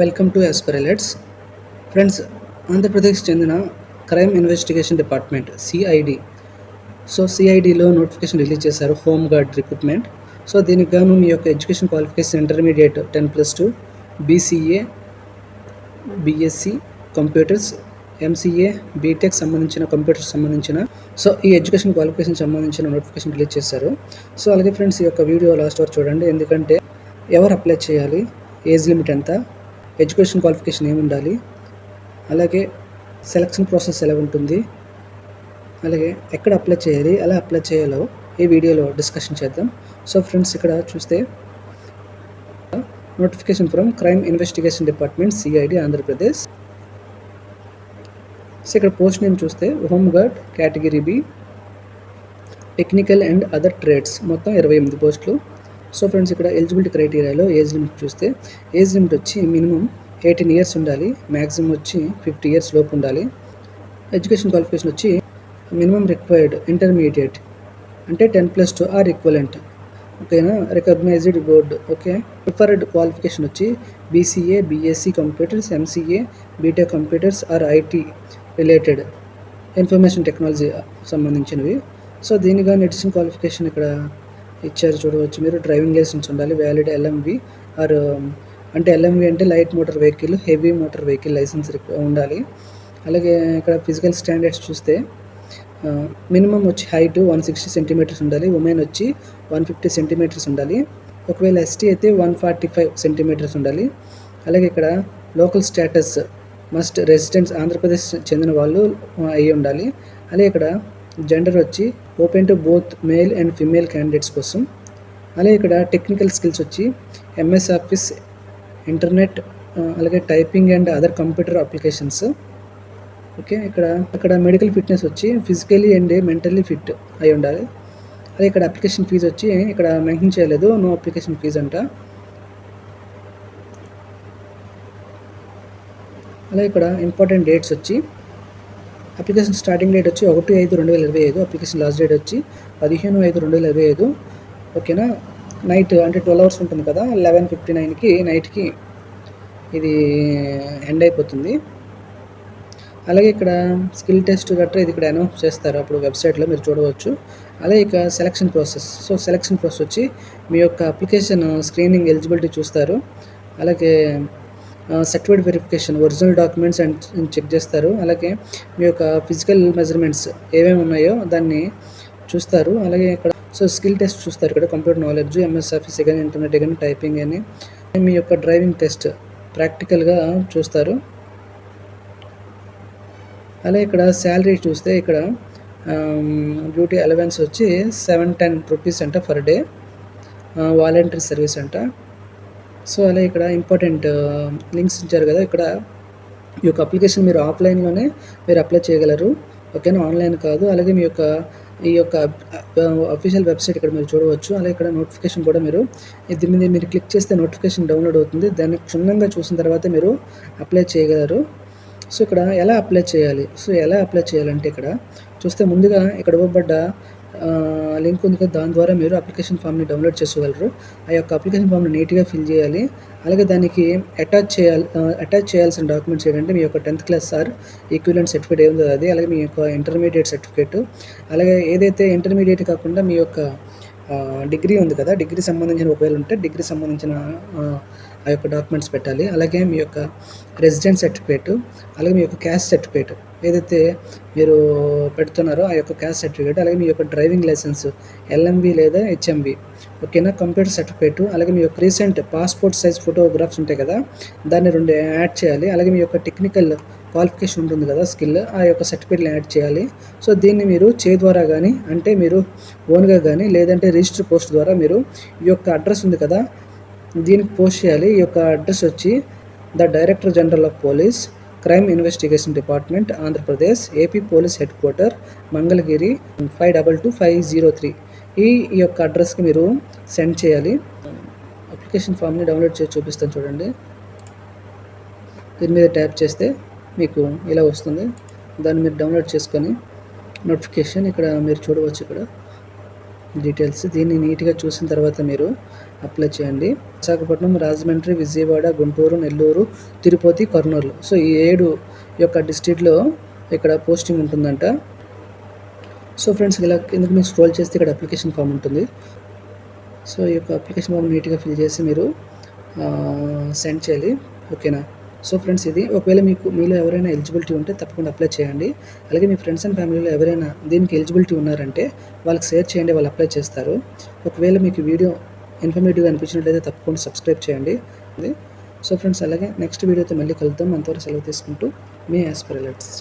Welcome to ఎస్పెరలెట్స్ friends Andhra Pradesh చెందిన crime investigation department CID so సిఐడిలో notification release చేశారు home guard recruitment so దీనికి గాను మీ యొక్క education qualification intermediate ten plus two BCA BSc computers MCA BTech సంబంధించిన computers సంబంధించిన. సో ఈ ఎడ్యుకేషన్ క్వాలిఫికేషన్ సంబంధించిన నోటిఫికేషన్ రిలీజ్ చేశారు. సో అలాగే ఫ్రెండ్స్ ఈ యొక్క వీడియో లాస్ట్ వరకు చూడండి. ఎందుకంటే ఎవరు అప్లై చేయాలి? ఏజ్ లిమిట్ ఎంత? ఎడ్యుకేషన్ క్వాలిఫికేషన్ ఏమి ఉండాలి అలాగే సెలక్షన్ ప్రాసెస్ ఎలా ఉంటుంది? అలాగే ఎక్కడ అప్లై చేయాలి? ఎలా అప్లై చేయాలో ఈ వీడియోలో డిస్కషన్ చేద్దాం. సో ఫ్రెండ్స్ ఇక్కడ చూస్తే notification from crime investigation department CID Andhra Pradesh. So ఇక్కడ పోస్ట్ నేమ్ చూస్తే home guard category B technical and other trades. మొత్తం ఇరవై ఎనిమిది పోస్టులు. సో ఫ్రెండ్స్ ఇక్కడ ఎలిజిబిలిటీ క్రైటీరియాలో ఏజ్ లిమిట్ చూస్తే ఏజ్ లిమిట్ వచ్చి మినిమం ఎయిటీన్ ఇయర్స్ ఉండాలి మ్యాక్సిమం వచ్చి ఫిఫ్టీ ఇయర్స్ లోపు ఉండాలి. ఎడ్యుకేషన్ క్వాలిఫికేషన్ వచ్చి మినిమం రిక్వైర్డ్ ఇంటర్మీడియట్ అంటే ten plus two or equivalent ఓకేనా recognised board okay preferred qualification వచ్చి BCA BSc computers MCA BTech computers or IT related information technology సంబంధించినవి. So దీనిగా ఎడిషన్ క్వాలిఫికేషన్ ఇక్కడ ఇచ్చారు చూడవచ్చు మీరు. డ్రైవింగ్ లైసెన్స్ ఉండాలి వ్యాలిడ్ ఎల్ఎంవి ఆర్ అంటే ఎల్ఎంవి అంటే light motor vehicle heavy motor vehicle licence ఉండాలి. అలాగే ఇక్కడ ఫిజికల్ స్టాండర్డ్స్ చూస్తే మినిమం వచ్చి హైట్ వన్ సిక్స్టీ సెంటీమీటర్స్ ఉండాలి ఉమెన్ వచ్చి వన్ ఫిఫ్టీ సెంటీమీటర్స్ ఉండాలి. ఒకవేళ ఎస్టీ అయితే వన్ ఫార్టీ ఫైవ్ సెంటీమీటర్స్ ఉండాలి. అలాగే ఇక్కడ local status must residents Andhra Pradesh చెందిన వాళ్ళు అయ్యి ఉండాలి. అలాగే ఇక్కడ జెండర్ వచ్చి open to both male and female candidates కోసం. అలాగే ఇక్కడ టెక్నికల్ స్కిల్స్ వచ్చి ఎంఎస్ ఆఫీస్ ఇంటర్నెట్ అలాగే typing and other computer applications okay ఇక్కడ ఇక్కడ మెడికల్ ఫిట్నెస్ వచ్చి ఫిజికలీ అండ్ మెంటల్లీ ఫిట్ అయి ఉండాలి. అదే ఇక్కడ అప్లికేషన్ ఫీజు వచ్చి ఇక్కడ మెన్షన్ చేయలేదు నో అప్లికేషన్ ఫీజు అంట. అలాగే ఇక్కడ ఇంపార్టెంట్ డేట్స్ వచ్చి అప్లికేషన్ స్టార్టింగ్ డేట్ వచ్చి ఒకటి ఐదు రెండు వేల ఇరవై ఐదు అప్లికేషన్ లాస్ట్ డేట్ వచ్చి పదిహేను ఐదు రెండు వేల ఇరవై ఐదు. ఓకేనా? నైట్ అంటే ట్వెల్వ్ అవర్స్ ఉంటుంది కదా లెవెన్ ఫిఫ్టీ నైన్కి నైట్కి ఇది ఎండ్ అయిపోతుంది. అలాగే ఇక్కడ స్కిల్ టెస్ట్ గట్రా ఇది ఇక్కడ అనౌన్స్ చేస్తారు అప్పుడు వెబ్సైట్లో మీరు చూడవచ్చు. అలాగే ఇక selection process so selection process వచ్చి మీ యొక్క అప్లికేషన్ స్క్రీనింగ్ ఎలిజిబిలిటీ చూస్తారు. అలాగే certificate verification original documents and check చేస్తారు. అలాగే మీ యొక్క ఫిజికల్ మెజర్మెంట్స్ ఏమేమి ఉన్నాయో దాన్ని చూస్తారు. అలాగే ఇక్కడ సో స్కిల్ టెస్ట్ చూస్తారు ఇక్కడ కంప్యూటర్ నాలెడ్జ్ ఎంఎస్ ఆఫీస్ కానీ ఇంటర్నెట్ కానీ టైపింగ్ అని. మీ యొక్క డ్రైవింగ్ టెస్ట్ ప్రాక్టికల్గా చూస్తారు. అలాగే ఇక్కడ శాలరీ చూస్తే ఇక్కడ డ్యూటీ అలవెన్స్ వచ్చి సెవెన్ టెన్ రూపీస్ అంట పర్ డే వాలంటరీ సర్వీస్ అంట. సో అలా ఇక్కడ ఇంపార్టెంట్ లింక్స్ um, ఇచ్చారు కదా ఇక్కడ ఈ యొక్క అప్లికేషన్ మీరు ఆఫ్లైన్లోనే మీరు అప్లై చేయగలరు. ఓకేనా ఆన్లైన్ కాదు అలాగే మీ యొక్క ఈ యొక్క uh, అఫీషియల్ వెబ్సైట్ ఇక్కడ మీరు చూడవచ్చు. అలాగే ఇక్కడ నోటిఫికేషన్ కూడా మీరు దీని మీద మీరు క్లిక్ చేస్తే నోటిఫికేషన్ డౌన్లోడ్ అవుతుంది. దాన్ని క్షుణ్ణంగా చూసిన తర్వాత మీరు అప్లై చేయగలరు. సో ఇక్కడ ఎలా అప్లై చేయాలి? సో ఎలా అప్లై చేయాలంటే ఇక్కడ చూస్తే ముందుగా ఇక్కడ ఇవ్వబడ్డ లింక్ ఉంది కదా దాని ద్వారా మీరు అప్లికేషన్ ఫామ్ని డౌన్లోడ్ చేసుకోగలరు. ఆ యొక్క అప్లికేషన్ ఫామ్ని నీట్గా ఫిల్ చేయాలి. అలాగే దానికి అటాచ్ చేయాలి అటాచ్ చేయాల్సిన డాక్యుమెంట్స్ ఏంటంటే మీ యొక్క tenth class sir equivalent certificate ఏముందో అది అలాగే మీ యొక్క ఇంటర్మీడియట్ సర్టిఫికేట్ అలాగే ఏదైతే ఇంటర్మీడియట్ కాకుండా మీ యొక్క డిగ్రీ ఉంది కదా డిగ్రీ సంబంధించిన ఒకవేళ ఉంటే డిగ్రీ సంబంధించిన ఆ యొక్క డాక్యుమెంట్స్ పెట్టాలి. అలాగే మీ యొక్క రెసిడెంట్ సర్టిఫికేట్ అలాగే మీ యొక్క క్యాస్ట్ సర్టిఫికేట్ ఏదైతే మీరు పెడుతున్నారో ఆ యొక్క క్యాస్ట్ సర్టిఫికేట్ అలాగే మీ యొక్క డ్రైవింగ్ లైసెన్స్ ఎల్ఎంవి లేదా హెచ్ఎంవి ఓకేనా? కంప్యూటర్ సర్టిఫికేట్ అలాగే మీ యొక్క రీసెంట్ పాస్పోర్ట్ సైజ్ ఫోటోగ్రాఫ్స్ ఉంటాయి కదా దాన్ని రెండు యాడ్ చేయాలి. అలాగే మీ యొక్క టెక్నికల్ క్వాలిఫికేషన్ ఉంటుంది కదా స్కిల్ ఆ యొక్క సర్టిఫికేట్ని యాడ్ చేయాలి. సో దీన్ని మీరు చే ద్వారా కానీ అంటే మీరు ఓన్గా కానీ లేదంటే రిజిస్టర్ పోస్ట్ ద్వారా మీరు ఈ యొక్క అడ్రస్ ఉంది కదా దీనికి పోస్ట్ చేయాలి. ఈ యొక్క అడ్రస్ వచ్చి the director general of police crime investigation department Andhra Pradesh AP police head quarter Mangalagiri five double two five zero three. ఈ ఈ యొక్క అడ్రస్కి మీరు సెండ్ చేయాలి. అప్లికేషన్ ఫామ్ని డౌన్లోడ్ చేసి చూపిస్తాను చూడండి. దీని మీద ట్యాప్ చేస్తే మీకు ఇలా వస్తుంది. దాన్ని మీరు డౌన్లోడ్ చేసుకొని నోటిఫికేషన్ ఇక్కడ మీరు చూడవచ్చు ఇక్కడ. డీటెయిల్స్. దీన్ని నీట్గా చూసిన తర్వాత మీరు అప్లై చేయండి. విశాఖపట్నం రాజమండ్రి విజయవాడ గుంటూరు నెల్లూరు తిరుపతి కర్నూలు. సో ఈ ఏడు యొక్క డిస్ట్రిక్ట్లో ఇక్కడ పోస్టింగ్ ఉంటుందంట. సో ఫ్రెండ్స్ ఇలా ఎందుకు మీరు స్క్రోల్ చేస్తే ఇక్కడ అప్లికేషన్ ఫామ్ ఉంటుంది. సో ఈ యొక్క అప్లికేషన్ ఫామ్ నీట్గా ఫిల్ చేసి మీరు సెండ్ చేయాలి. ఓకేనా? సో ఫ్రెండ్స్ ఇది ఒకవేళ మీకు మీలో ఎవరైనా ఎలిజిబిలిటీ ఉంటే తప్పకుండా అప్లై చేయండి. అలాగే మీ ఫ్రెండ్స్ అండ్ ఫ్యామిలీలో ఎవరైనా దీనికి ఎలిజిబిలిటీ ఉన్నారంటే వాళ్ళకి షేర్ చేయండి వాళ్ళు అప్లై చేస్తారు. ఒకవేళ మీకు వీడియో ఇన్ఫర్మేటివ్గా అనిపించినట్లయితే తప్పకుండా సబ్స్క్రైబ్ చేయండి. సో ఫ్రెండ్స్ అలాగే నెక్స్ట్ వీడియోతో మళ్ళీ కలుద్దాం. అంతవరకు సెలవు తీసుకుంటూ మీ యాస్పిరలెట్స్